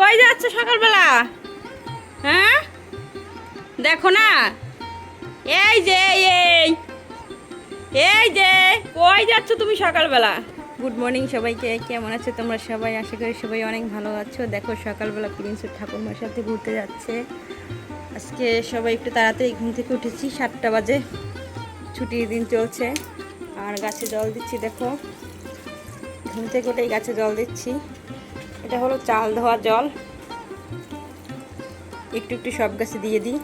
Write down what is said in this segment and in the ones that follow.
কই যাচ্ছ সকালবেলা? হ্যাঁ? দেখো না। এই যে, এই এই। যে, কই যাচ্ছ তুমি সকালবেলা? গুড মর্নিং সবাইকে, কেমন আছে তোমরা সবাই? আশা করি সবাই অনেক ভালো আছো। দেখো সকালবেলা প্রিন্সের ঠাকুরমার সাথে ঘুরতে যাচ্ছে। আজকে সবাই একটু তাড়াতাড়ি ঘুম থেকে উঠেছি, সাতটা বাজে। ছুটির দিন চলছে। আর গাছে জল দিচ্ছি, দেখো। ঘুম থেকে উঠেই গাছে জল দিচ্ছি। এটা হলো চাল ধোয়া জল। একটু একটু সব গাছে দিয়ে দিই।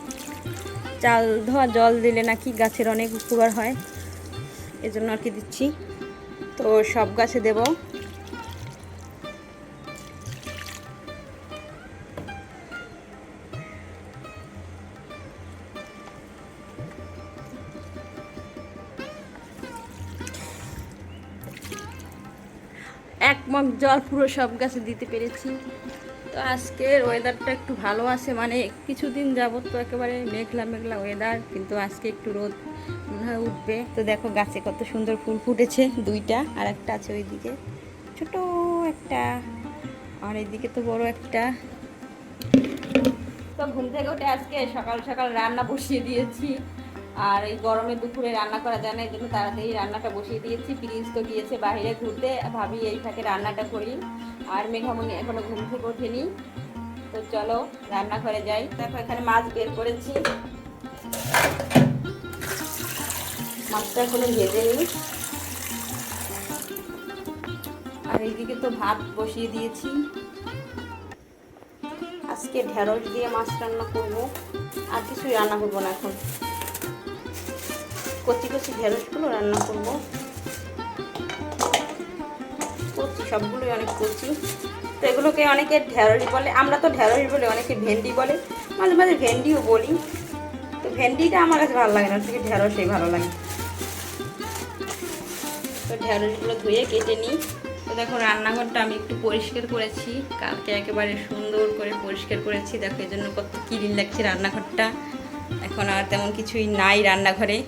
চাল ধোয়া জল দিলে নাকি গাছের অনেক উপকার হয়। এজন্য আর কি দিচ্ছি। তো সব গাছে দেব। এক মগ জল পুরো সব গাছে দিতে পেরেছি। তো আজকের ওয়েদারটা একটু ভালো আছে মানে কিছুদিন যাবত তো একেবারে মেঘলা মেঘলা ওয়েদার কিন্তু আজকে একটু রোদ উঠবে। তো দেখো গাছে কত সুন্দর ফুল ফুটেছে, দুইটা আর একটা আছে ওইদিকে। ছোট একটা, আর এইদিকে তো বড় একটা। তো ঘুম থেকে উঠে আজকে সকাল সকাল রান্না বসিয়ে দিয়েছি। আর এই গরমে দুপুরে রান্না করা যায় না, এই জন্য তাড়াতাড়ি রান্নাটা বসিয়ে দিয়েছি। প্রিন্স তো গিয়েছে বাইরে ঘুরতে, ভাবি এই ফাঁকে রান্নাটা করি। আর মেঘামণি এখনও ঘুম থেকে ওঠেনি। তো চলো, রান্নাঘরে যাই। দেখো, এখানে মাছ বের করেছি। মাছটা এখনও ভেজে নিই আর এইদিকে তো ভাত বসিয়ে দিয়েছি। আজকে ঢেঁড়স দিয়ে মাছ রান্না করব। আর কিছুই রান্না করব না এখন। কচি কচি ঢেঁড়সগুলো রান্না করব। কচি, সবগুলোই অনেক কচি। তো এগুলোকে অনেকে ঢেঁড়স বলে, আমরা তো ঢেঁড়স বলে, অনেকে ভেন্ডি বলে। মাঝে মাঝে ভেন্ডিও বলি। তো ভেন্ডিটা আমার কাছে ভালো লাগে না থেকে ঢেঁড়সই ভালো লাগে। তো ঢেঁড়সগুলো ধুয়ে কেটে নিই। তো দেখো রান্নাঘরটা আমি একটু পরিষ্কার করেছি। কালকে একেবারে সুন্দর করে পরিষ্কার করেছি। দেখো এই জন্য কত কিরিন লাগছে রান্নাঘরটা। এখন আর তেমন কিছুই নাই রান্নাঘরে।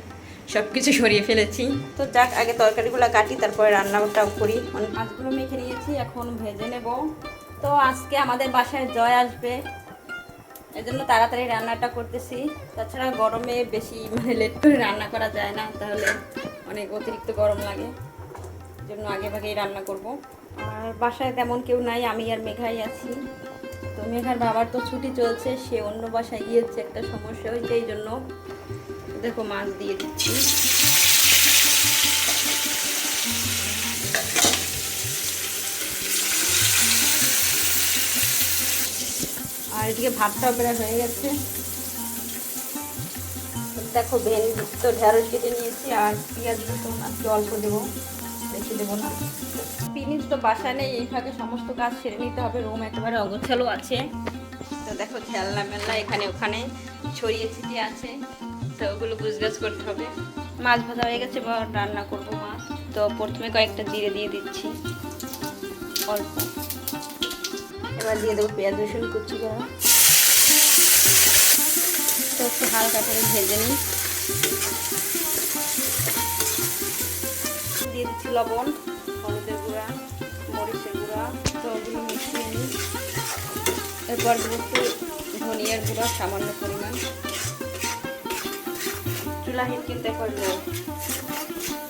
সব কিছু সরিয়ে ফেলেছি। তো যাক, আগে তরকারিগুলো কাটি, তারপরে রান্নাটাও করি। অনেক মাছগুলো মেখে নিয়েছি, এখন ভেজে নেব। তো আজকে আমাদের বাসায় জয় আসবে। এই জন্য তাড়াতাড়ি রান্নাটা করতেছি। তাছাড়া গরমে বেশি মানে লেট করে রান্না করা যায় না, তাহলে অনেক অতিরিক্ত গরম লাগে। জন্য আগে ভাগেই রান্না করব। আর বাসায় তেমন কেউ নাই, আমি আর মেঘাই আছি। তো মেঘার বাবার তো ছুটি চলছে, সে অন্য বাসায় গিয়েছে, একটা সমস্যা হয়েছে এই জন্য দেখো মাছ দিয়ে দিচ্ছি। আর এদিকে ভাতটাও প্রায় হয়ে গেছে। দেখো ভেন্ডি তো ঢেঁড়স কেটে নিয়েছি, আর পেঁয়াজ রসুন আজকে অল্প দেবো, বেশি দেবো না। পিনিস তো বাসা নেই, এই ফাঁকে সমস্ত কাজ সেরে নিতে হবে, রুম একেবারে অগোছালো আছে। তো দেখো খেলনা মেলনা এখানে ওখানে ছড়িয়ে ছিটিয়ে আছে। তো ওগুলো গুজগাছ করতে হবে। মাছ ভাজা হয়ে গেছে বা রান্না করব মাছ তো প্রথমে কয়েকটা জিরে দিয়ে দিচ্ছি, অল্প। এবার দিয়ে দেবো পেঁয়াজ, রসুন, কুচি করা তো একটু হালকা করে ভেজে নিই। দিয়ে দিচ্ছি লবণ, হলুদের গুঁড়া, মরিচের গুঁড়া। তো ওগুলো মিশিয়ে নিই। এরপর দেবো একটু ধনিয়ার গুঁড়া, সামান্য পরিমাণ। হিট কিন্তু একবার লো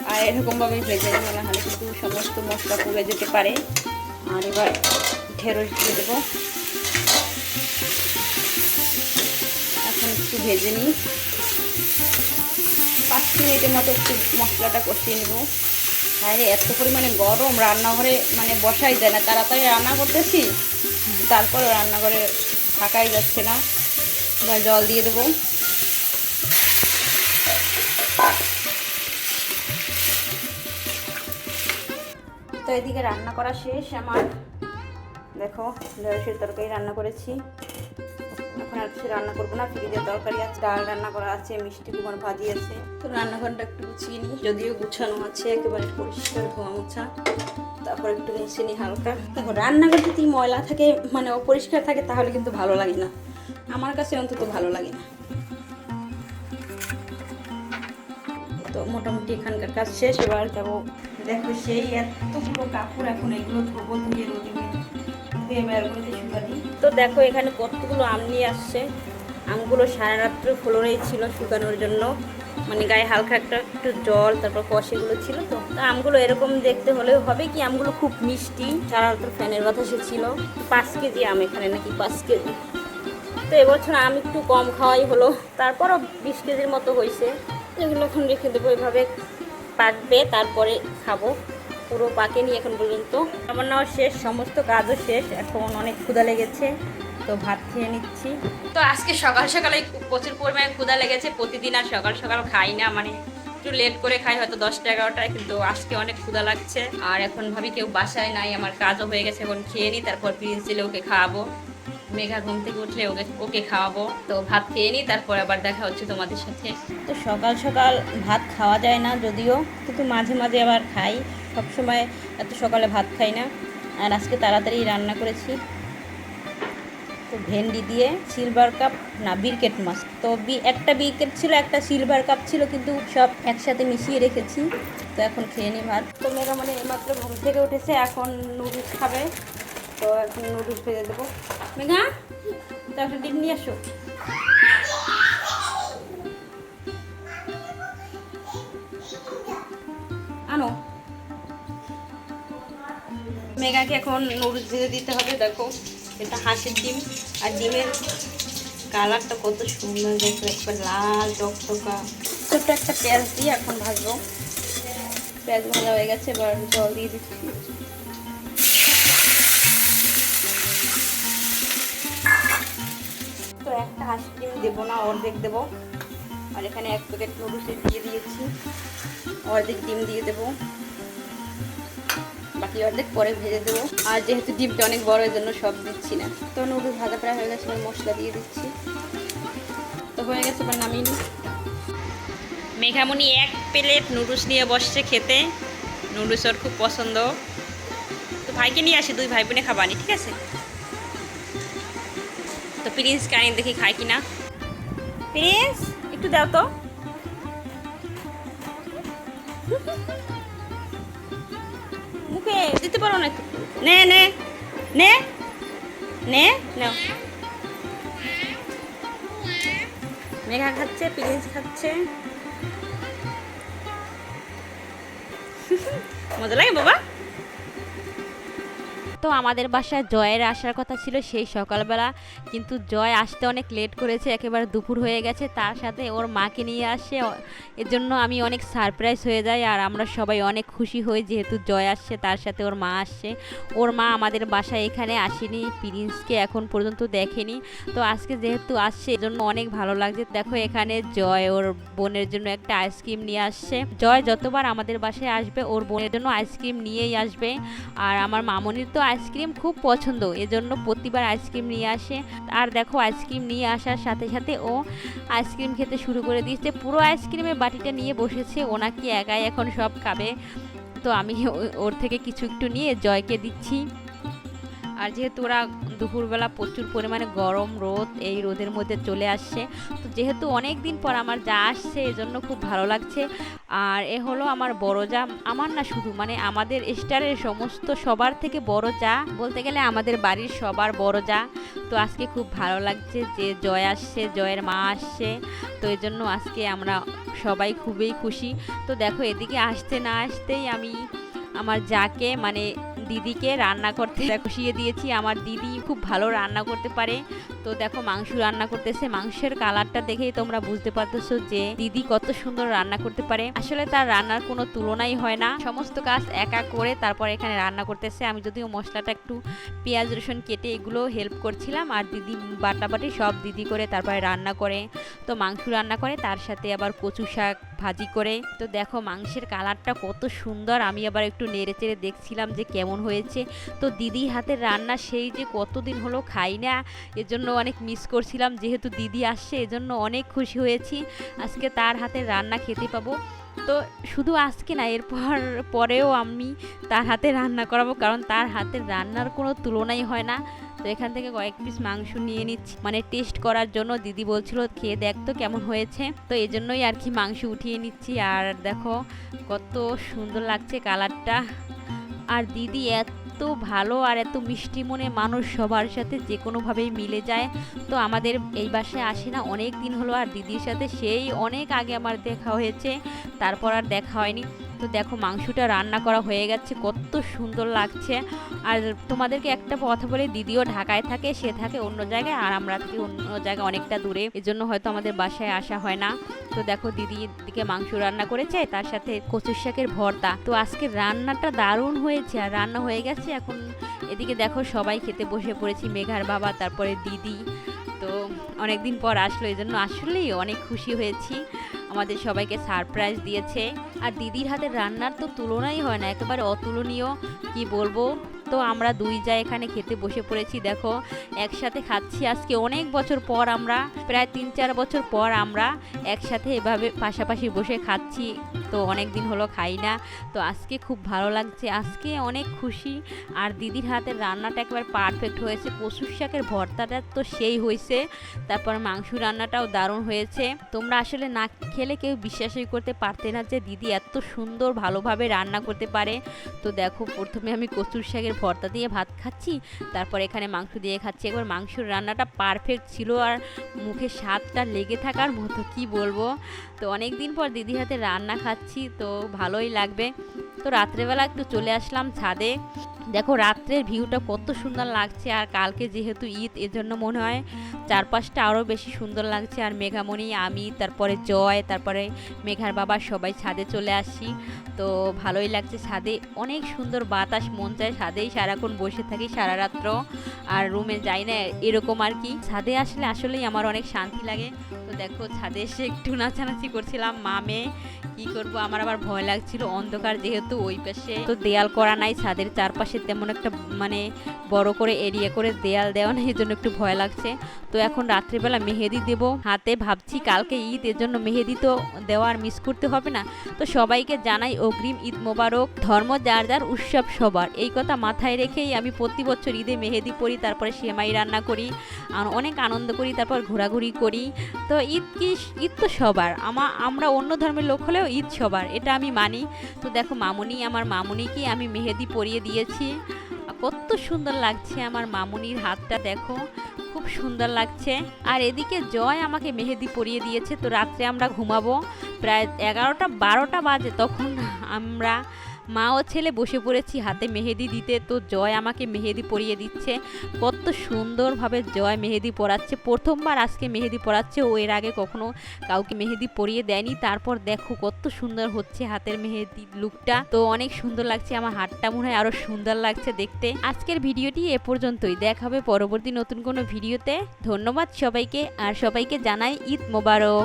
আর এরকমভাবে ভেজে নেব না হলে কিন্তু সমস্ত মশলা পুড়ে যেতে পারে। আর এবার ঢেঁড়স দিয়ে দেবো। এখন একটু ভেজে নিই। পাঁচ মিনিটের মতো একটু মশলাটা কষিয়ে নেব। আরে, এত পরিমাণে গরম, রান্নাঘরে মানে বসাই যায় না। তাড়াতাড়ি রান্না করতেছি তারপরে রান্নাঘরে থাকাই যাচ্ছে না। এবার জল দিয়ে দেবো। তো এদিকে রান্না করা শেষ আমার। দেখো ঢেঁড়সের তরকারি রান্না করেছি। এখন আর কিছু রান্না করব না, ফ্রিজের তরকারি আছে, ডাল রান্না করা আছে, মিষ্টি কুমার ভাজি আছে। তো রান্নাঘরটা একটু গুছিয়ে নিই, যদিও গুছানো আছে, একেবারে পরিষ্কার ধোয়া মোছা। তারপর একটু মিশিয়ে নিই হালকা। দেখো, রান্নাঘর যদি ময়লা থাকে মানে অপরিষ্কার থাকে, তাহলে কিন্তু ভালো লাগে না। আমার কাছে অন্তত ভালো লাগে না। তো মোটামুটি এখানকার কাজ শেষ, এবার যাব দেখো সেই এতগুলো কাপড় এখন এগুলো ধোবো ধুয়ে রোদে দিয়ে শুকা দিই তো দেখো এখানে কতগুলো আম নিয়ে আসছে। আমগুলো সারা রাত্র ফ্লোরেই ছিল শুকানোর জন্য। মানে গায়ে হালকা একটা একটু জল, তারপর কষেগুলো ছিল তো। তো আমগুলো এরকম দেখতে হলেও হবে কি, আমগুলো খুব মিষ্টি। সারা রাত্র ফ্যানের বাতাসে ছিল। পাঁচ কেজি আম এখানে নাকি পাঁচ কেজি। তো এবছর আম একটু কম খাওয়াই হলো। তারপরও বিশ কেজির মতো হয়েছে। এগুলো এখন রেখে দেবো এভাবে। পাকবে, তারপরে খাব। পুরো পাকেনি এখন পর্যন্ত। নেওয়া শেষ, সমস্ত কাজও শেষ। এখন অনেক ক্ষুধা লেগেছে, তো ভাত খেয়ে নিচ্ছি। তো আজকে সকাল সকালে প্রচুর পরিমাণে ক্ষুধা লেগেছে। প্রতিদিন আর সকাল সকাল খাই না মানে একটু লেট করে খাই, হয়তো দশটা এগারোটায়, কিন্তু আজকে অনেক ক্ষুধা লাগছে। আর এখন ভাবি কেউ বাসায় নাই, আমার কাজও হয়ে গেছে, এখন খেয়ে নিই, তারপর প্রিন্স দিলে ওকে খাওয়াবো। মেঘা ঘুম থেকে উঠলে ওকে ওকে খাওয়াবো। তো ভাত খেয়ে নিই, তারপর আবার দেখা হচ্ছে তোমাদের সাথে। তো সকাল সকাল ভাত খাওয়া যায় না যদিও, কিন্তু মাঝে মাঝে আবার খাই। সবসময় এত সকালে ভাত খাই না। আর আজকে তাড়াতাড়ি রান্না করেছি। তো ভেন্ডি দিয়ে সিলভার কাপ না বিরকেট মাছ তো বি- একটা বিরকেট ছিল, একটা সিলভার কাপ ছিল, কিন্তু সব একসাথে মিশিয়ে রেখেছি। তো এখন খেয়ে নিই ভাত। তো মেঘা মানে এইমাত্র ঘুম থেকে উঠেছে, এখন নুডলস খাবে। তো এখন নুডলস ভেজে দেবো। মেঘা তো একটা ডিম নিয়ে আসো। আনো। মেঘাকে এখন নুডলস ভেজে দিতে হবে, দেখো। এটা হাঁসের ডিম, আর ডিমের কালারটা কত সুন্দর দেখো একবার লাল টকটকা। ছোট্ট একটা পেঁয়াজ দিয়ে এখন ভাজবো। পেঁয়াজ ভাজা হয়ে গেছে, এবার জল দিয়ে দিচ্ছি। একটা ডিম দেবো না, অর্ধেক দেবো। আর এখানে এক প্যাকেট নুডলস দিয়ে দিয়েছি। অর্ধেক ডিম দিয়ে দেবো। বাকি অর্ধেক পরে ভেজে দেবো। আর যেহেতু ডিমটা অনেক বড় এর জন্য সব দিচ্ছি না। তো নুডলস ভাজা প্রায় হয়ে গেছে মশলা দিয়ে দিচ্ছি। তো হয়ে গেছে, এবার নামিয়ে নিই। মেঘামণি এক প্লেট নুডলস নিয়ে বসছে খেতে। নুডলস ওর খুব পছন্দ। তো ভাইকে নিয়ে আসি, দুই ভাই বোনে খাবানি, ঠিক আছে? তো প্রিন্স কানি দেখি খায় কিনা। প্রিন্স, একটু দাও তো। মুখে দিতে পারো না নে নে নে নে, নাও। মেঘা খাচ্ছে, প্রিন্স খাচ্ছে। মজা লাগে বাবা? তো আমাদের বাসায় জয়ের আসার কথা ছিল সেই সকালবেলা। কিন্তু জয় আসতে অনেক লেট করেছে, একেবারে দুপুর হয়ে গেছে। তার সাথে ওর মাকে নিয়ে আসে। এর জন্য আমি অনেক সারপ্রাইজ হয়ে যাই আর আমরা সবাই অনেক খুশি হই যেহেতু জয় আসছে, তার সাথে ওর মা আসছে। ওর মা আমাদের বাসায় এখানে আসেনি, প্রিন্সকে এখন পর্যন্ত দেখেনি। তো আজকে যেহেতু আসছে এজন্য অনেক ভালো লাগছে। দেখো এখানে জয় ওর বোনের জন্য একটা আইসক্রিম নিয়ে আসছে। জয় যতবার আমাদের বাসায় আসবে, ওর বোনের জন্য আইসক্রিম নিয়েই আসবে। আর আমার মামনির তো আইসক্রিম খুব পছন্দ, এজন্য প্রতিবার আইসক্রিম নিয়ে আসে। আর দেখো, আইসক্রিম নিয়ে আসার সাথে সাথে ও আইসক্রিম খেতে শুরু করে দিয়েছে। পুরো আইসক্রিমের বাটিটা নিয়ে বসেছে, ও নাকি একাই এখন সব খাবে। তো আমি ওর থেকে কিছু একটু নিয়ে জয়কে দিচ্ছি। আর যেহেতু ওরা দুপুরবেলা প্রচুর পরিমাণে গরম রোদ, এই রোদের মধ্যে চলে আসছে। তো যেহেতু অনেক দিন পর আমার যা আসছে, এজন্য খুব ভালো লাগছে। আর এ হলো আমার বড় যা, আমার না শুধু মানে আমাদের স্টারের সমস্ত সবার থেকে বড় যা, বলতে গেলে আমাদের বাড়ির সবার বড় যা। তো আজকে খুব ভালো লাগছে যে জয় আসছে, জয়ের মা আসছে। তো এই জন্য আজকে আমরা সবাই খুবই খুশি। তো দেখো, এদিকে আসতে না আসতেই আমি আমার যাকে মানে দিদিকে রান্না করতে বসিয়ে দিয়েছি। আমার দিদি খুব ভালো রান্না করতে পারে। তো দেখো, মাংস রান্না করতেছে। মাংসের কালারটা দেখেই তোমরা বুঝতে পারতেছো যে দিদি কত সুন্দর রান্না করতে পারে। আসলে তার রান্নার কোনো তুলনাই হয় না। সমস্ত কাজ একা করে তারপর এখানে রান্না করতেছে। আমি যদিও মশলাটা একটু পেঁয়াজ, রসুন কেটে এগুলো হেল্প করছিলাম। আর দিদি বাটাবাটি সব দিদি করে তারপরে রান্না করে। তো মাংস রান্না করে, তার সাথে আবার কচু শাক ভাজি করে। তো দেখো মাংসের কালারটা কত সুন্দর। আমি আবার একটু নেড়ে চেড়ে দেখছিলাম যে কেমন হয়েছে। তো দিদি হাতের রান্না সেই যে কতদিন হলো খাই না, এজন্য অনেক মিস করছিলাম। যেহেতু দিদি আসছে, এজন্য অনেক খুশি হয়েছি। আজকে তার হাতের রান্না খেতে পাবো। তো শুধু আজকে না, এরপর পরেও আমি তার হাতে রান্না করাবো। কারণ তার হাতের রান্নার কোনো তুলনাই হয় না। তো এখান থেকে কয়েক পিস মাংস নিয়ে নিচ্ছি। মানে টেস্ট করার জন্য দিদি বলছিল, খেয়ে দেখ তো কেমন হয়েছে? তো এই জন্যই আর কি মাংস উঠিয়ে নিচ্ছি। আর দেখো কত সুন্দর লাগছে কালারটা। আর দিদি এত এত ভালো আর এত মিষ্টি মনে মানুষ সবার সাথে, যে কোনোভাবেই মিলে যায়। তো আমাদের এই বাসায় আসে না, অনেক দিন হলো আর দিদির সাথে। সেই অনেক আগে আমার দেখা হয়েছে, তারপর আর দেখা হয়নি। তো দেখো মাংসটা রান্না করা হয়ে গেছে, কত সুন্দর লাগছে। আর তোমাদেরকে একটা কথা বলে, দিদিও ঢাকায় থাকে, সে থাকে অন্য জায়গায়, আর আমরা থাকি অন্য জায়গায় অনেকটা দূরে। এজন্য হয়তো আমাদের বাসায় আসা হয় না। তো দেখো দিদি দিকে মাংস রান্না করেছে, তার সাথে কচুর শাকের ভর্তা। তো আজকে রান্নাটা দারুণ হয়েছে, আর রান্না হয়ে গেছে। এখন এদিকে দেখো সবাই খেতে বসে পড়েছি, মেঘার বাবা, তারপরে দিদি। তো অনেকদিন পর আসলো এই জন্য আসলেই অনেক খুশি হয়েছি। আমাদের সবাইকে সারপ্রাইজ দিয়েছে। আর দিদির হাতের রান্নার তো তুলনাই হয় না, একেবারে অতুলনীয়। কি বলব? তো আমরা দুই যা এখানে খেতে বসে পড়েছি, দেখো। একসাথে খাচ্ছি আজকে অনেক বছর পর আমরা, প্রায় তিন চার বছর পর আমরা একসাথে এভাবে পাশাপাশি বসে খাচ্ছি। তো অনেক দিন হলো খাই না। তো আজকে খুব ভালো লাগছে। আজকে অনেক খুশি। আর দিদির হাতের রান্নাটা একবার পারফেক্ট হয়েছে। কচুর শাকের ভর্তাটা তো সেই হয়েছে। তারপর মাংস রান্নাটাও দারুণ হয়েছে। তোমরা আসলে না খেলে কেউ বিশ্বাসই করতে পারতে না যে দিদি এত সুন্দর ভালোভাবে রান্না করতে পারে। তো দেখো, প্রথমে আমি কচুর শাকের ভর্তা দিয়ে ভাত খাচ্ছি। তারপর এখানে মাংস দিয়ে খাচ্ছি। একবার মাংসর রান্নাটা পারফেক্ট ছিল আর মুখে স্বাদটা লেগে থাকার মতো, কি বলব? তো অনেক দিন পর দিদি হাতে রান্না খাচ্ছি। তো ভালোই লাগবে। তো রাত্রেবেলা একটু চলে আসলাম ছাদে। দেখো রাত্রের ভিউটা কত সুন্দর লাগছে, আর কালকে যেহেতু ঈদ, এজন্য মনে হয় চারপাশটা আরও বেশি সুন্দর লাগছে। আর মেঘামণি, আমি, তারপরে জয়, তারপরে মেঘার বাবা, সবাই ছাদে চলে আসি তো ভালোই লাগছে ছাদে। অনেক সুন্দর বাতাস, মন চায় ছাদেই সারাক্ষণ বসে থাকি সারা রাত্র। আর রুমে যাই না, এরকম আর কি। ছাদে আসলে আসলেই আমার অনেক শান্তি লাগে। তো দেখো ছাদে এসে একটু নাচানাচি করছিলাম মামে কি করব? আমার আবার ভয় লাগছিল, অন্ধকার যেহেতু ওই পাশে। তো দেয়াল করা নাই, ছাদের চারপাশে তেমন একটা মানে বড় করে এরিয়া করে দেয়াল দেওয়া নেই জন্য একটু ভয় লাগছে। তো এখন রাত্রিবেলা মেহেদি দেব। হাতে ভাবছি কালকে ঈদ এর জন্য মেহেদি তো দেওয়া আর মিস করতে হবে না। তো সবাইকে জানাই অগ্রিম ঈদ মোবারক, ধর্ম যার যার, উৎসব সবার। এই কথা মাথায় রেখেই আমি প্রতি বছর ঈদে মেহেদি পরি, তারপরে সেমাই রান্না করি। অনেক আনন্দ করি, তারপর ঘোরাঘুরি করি। তো ঈদ কি, ঈদ তো সবার। আমা, আমরা অন্য ধর্মের লোক হলেও ঈদ সবার, এটা আমি মানি। তো দেখো মামুনি, আমার মামুনিকে আমি মেহেদি পরিয়ে দিয়েছি। কত সুন্দর লাগছে আমার মামুনির হাতটা, দেখো। খুব সুন্দর লাগছে। আর এদিকে জয় আমাকে মেহেদি পরিয়ে দিয়েছে। তো রাত্রে আমরা ঘুমাবো। প্রায় এগারোটা, বারোটা বাজে তখন আমরা মা ও ছেলে বসে পড়েছি, হাতে মেহেদি দিতে। তো জয় আমাকে মেহেদি পরিয়ে দিচ্ছে। কত সুন্দরভাবে জয় মেহেদি পরাচ্ছে। প্রথমবার আজকে মেহেদি পরাচ্ছে। ও এর আগে কখনো কাউকে মেহেদি পরিয়ে দেয়নি। তারপর দেখো কত সুন্দর হচ্ছে হাতের মেহেদি লুকটা। তো অনেক সুন্দর লাগছে। আমার হাতটা মনে হয় আরও সুন্দর লাগছে দেখতে। আজকের ভিডিওটি এ পর্যন্তই। দেখা হবে পরবর্তী নতুন কোনো ভিডিওতে। ধন্যবাদ সবাইকে। আর সবাইকে জানাই ঈদ মোবারক।